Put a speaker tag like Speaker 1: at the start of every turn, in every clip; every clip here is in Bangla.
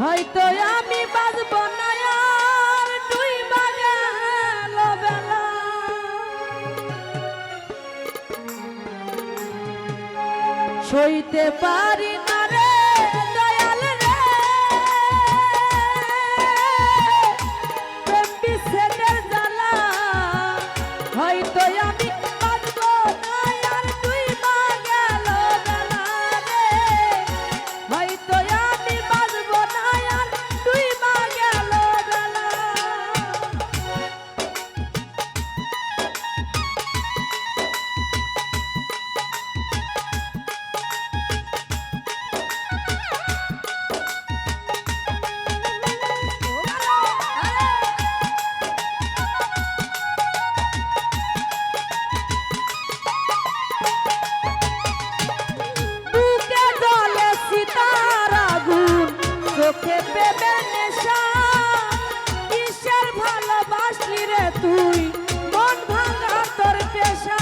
Speaker 1: হয়তো আমি বাজব না আর তুই বাজাল সইতে পারি চোখে পেবে নেশা। কিসের ভালোবাসলি রে তুই? মন ভাঙা তোর পেশা।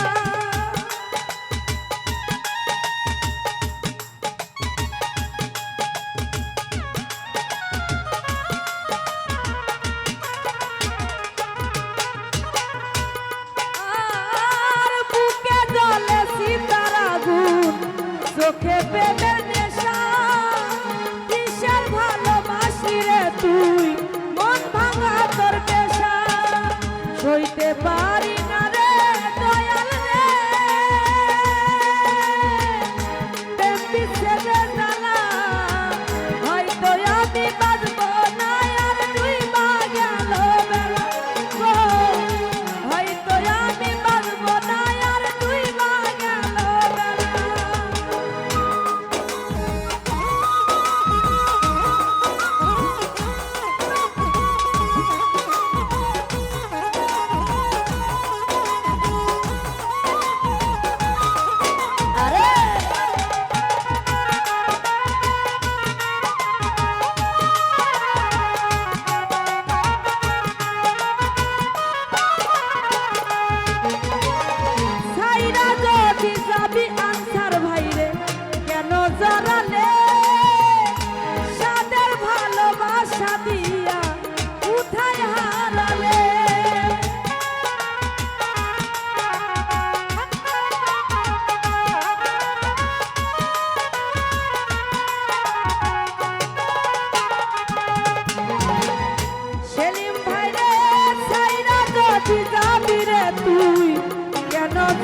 Speaker 1: চোখে পেবে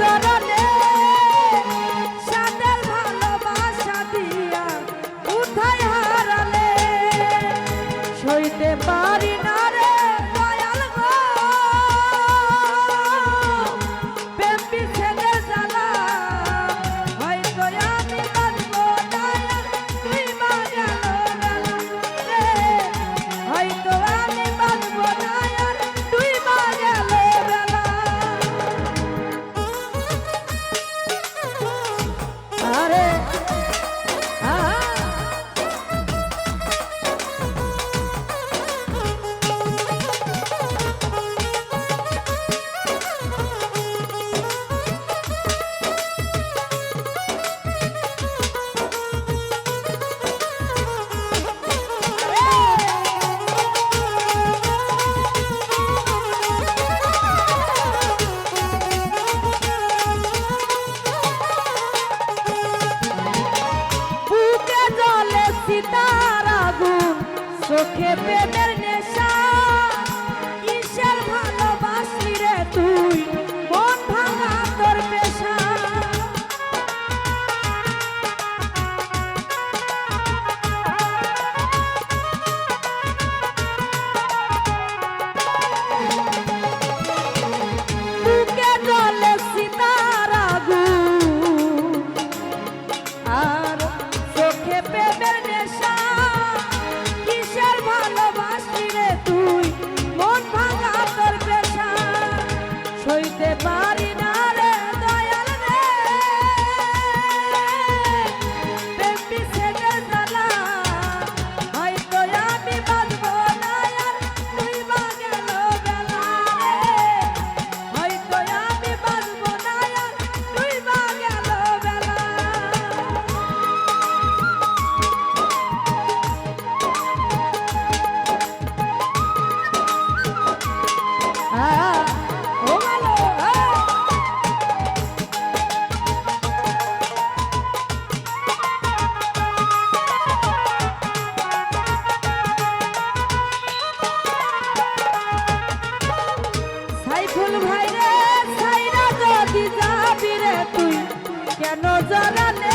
Speaker 1: চরণে Porque beber nessa কেন জড়ালে?